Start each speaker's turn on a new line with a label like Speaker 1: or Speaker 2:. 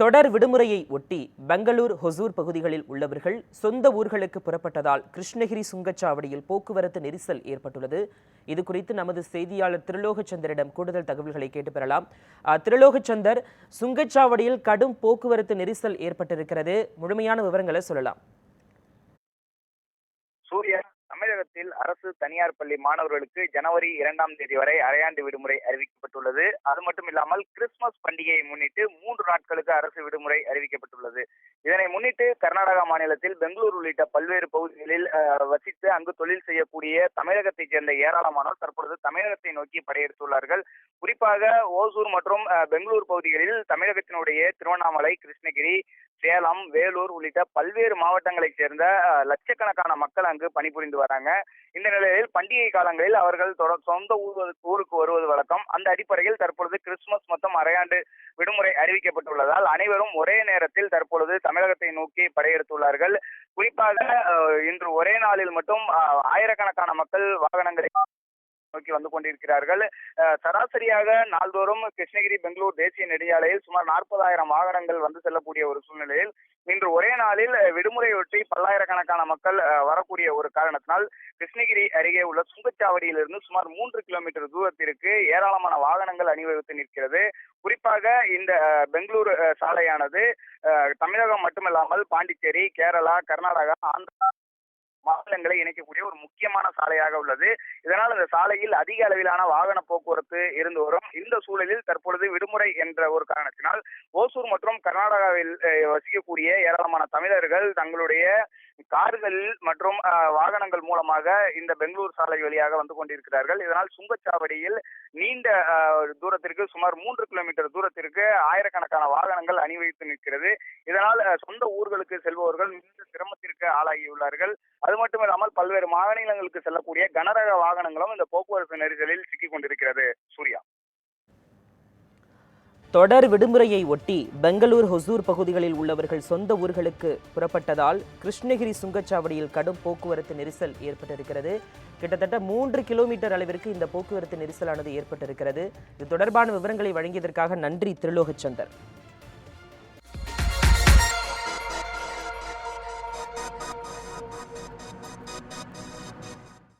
Speaker 1: தொடர் விடுமுறையை ஒட்டி பெங்களூர் ஹொசூர் பகுதிகளில் உள்ளவர்கள் சொந்த ஊர்களுக்கு புறப்பட்டதால் கிருஷ்ணகிரி சுங்கச்சாவடியில் போக்குவரத்து நெரிசல் ஏற்பட்டுள்ளது இது குறித்து நமது செய்தியாளர் திருலோகச்சந்தரிடம் கூடுதல் தகவல்களை கேட்டு பெறலாம் திருலோகச்சந்தர் சுங்கச்சாவடியில் கடும் போக்குவரத்து நெரிசல் ஏற்பட்டிருக்கிறது முழுமையான விவரங்களை சொல்லலாம்
Speaker 2: சூர்யா தமிழகத்தில் அரசு தனியார் பள்ளி மாணவர்களுக்கு ஜனவரி இரண்டாம் தேதி வரை அரையாண்டு விடுமுறை அறிவிக்கப்பட்டுள்ளது அது மட்டும் இல்லாமல் கிறிஸ்துமஸ் பண்டிகையை முன்னிட்டு மூன்று நாட்களுக்கு அரசு விடுமுறை அறிவிக்கப்பட்டுள்ளது இதனை முன்னிட்டு கர்நாடகா மாநிலத்தில் பெங்களூர் உள்ளிட்ட பல்வேறு பகுதிகளில் வசித்து அங்கு தொழில் செய்யக்கூடிய தமிழகத்தைச் சேர்ந்த ஏராளமானோர் தற்பொழுது தமிழகத்தை நோக்கி படையெடுத்துள்ளார்கள் குறிப்பாக ஓசூர் மற்றும் பெங்களூர் பகுதிகளில் தமிழகத்தினுடைய திருவண்ணாமலை கிருஷ்ணகிரி சேலம் வேலூர் உள்ளிட்ட பல்வேறு மாவட்டங்களைச் சேர்ந்த லட்சக்கணக்கான மக்கள் அங்கு பணிபுரிந்து வராங்க இந்த நிலையில் பண்டிகை காலங்களில் அவர்கள் சொந்த ஊருக்கு வருவது வழக்கம் அந்த அடிப்படையில் தற்பொழுது கிறிஸ்துமஸ் மொத்தம் அரையாண்டு விடுமுறை அறிவிக்கப்பட்டுள்ளதால் அனைவரும் ஒரே நேரத்தில் தற்பொழுது தமிழகத்தை நோக்கி படையெடுத்துள்ளார்கள் குறிப்பாக இன்று ஒரே நாளில் மட்டும் ஆயிரக்கணக்கான மக்கள் வாகனங்களை நோக்கி வந்து கொண்டிருக்கிறார்கள் சராசரியாக நாள்தோறும் கிருஷ்ணகிரி பெங்களூர் தேசிய நெடுஞ்சாலையில் சுமார் நாற்பதாயிரம் வாகனங்கள் வந்து செல்லக்கூடிய ஒரு சூழ்நிலையில் இன்று ஒரே நாளில் விடுமுறையொட்டி பல்லாயிரக்கணக்கான மக்கள் வரக்கூடிய ஒரு காரணத்தினால் கிருஷ்ணகிரி அருகே உள்ள சுங்கச்சாவடியிலிருந்து சுமார் மூன்று கிலோமீட்டர் தூரத்திற்கு ஏராளமான வாகனங்கள் அணிவகுத்து நிற்கிறது குறிப்பாக இந்த பெங்களூரு சாலையானது தமிழகம் மட்டுமல்லாமல் பாண்டிச்சேரி கேரளா கர்நாடகா ஆந்திரா மாநிலங்களை இணைக்கக்கூடிய ஒரு முக்கியமான சாலையாக உள்ளது இதனால் இந்த சாலையில் அதிக அளவிலான வாகன போக்குவரத்து இருந்து வரும் இந்த சூழலில் தற்பொழுது விடுமுறை என்ற ஒரு காரணத்தினால் ஓசூர் மற்றும் கர்நாடகாவில் வசிக்கக்கூடிய ஏராளமான தமிழர்கள் தங்களுடைய கார்கள் மற்றும் வாகனங்கள் மூலமாக இந்த பெங்களூர் சாலை வழியாக வந்து கொண்டிருக்கிறார்கள் இதனால் சுங்கச்சாவடியில் நீண்ட தூரத்திற்கு சுமார் மூன்று கிலோமீட்டர் தூரத்திற்கு ஆயிரக்கணக்கான வாகனங்கள் அணிவகுத்து நிற்கிறது இதனால் சொந்த ஊர்களுக்கு செல்பவர்கள் மிகுந்த சிரமத்திற்கு ஆளாகியுள்ளார்கள் அது மட்டுமில்லாமல் பல்வேறு மாநிலங்களுக்கு செல்லக்கூடிய கனரக வாகனங்களும் இந்த போக்குவரத்து நெரிசலில் சிக்கிக் கொண்டிருக்கிறது
Speaker 1: தொடர் விடுமுறையை ஒட்டி பெங்களூர் ஹொசூர் பகுதிகளில் உள்ளவர்கள் சொந்த ஊர்களுக்கு புறப்பட்டதால் கிருஷ்ணகிரி சுங்கச்சாவடியில் கடும் போக்குவரத்து நெரிசல் ஏற்பட்டிருக்கிறது கிட்டத்தட்ட மூன்று கிலோமீட்டர் அளவிற்கு இந்த போக்குவரத்து நெரிசலானது ஏற்பட்டிருக்கிறது இது தொடர்பான விவரங்களை வழங்கியதற்காக நன்றி திருலோகச்சந்தர்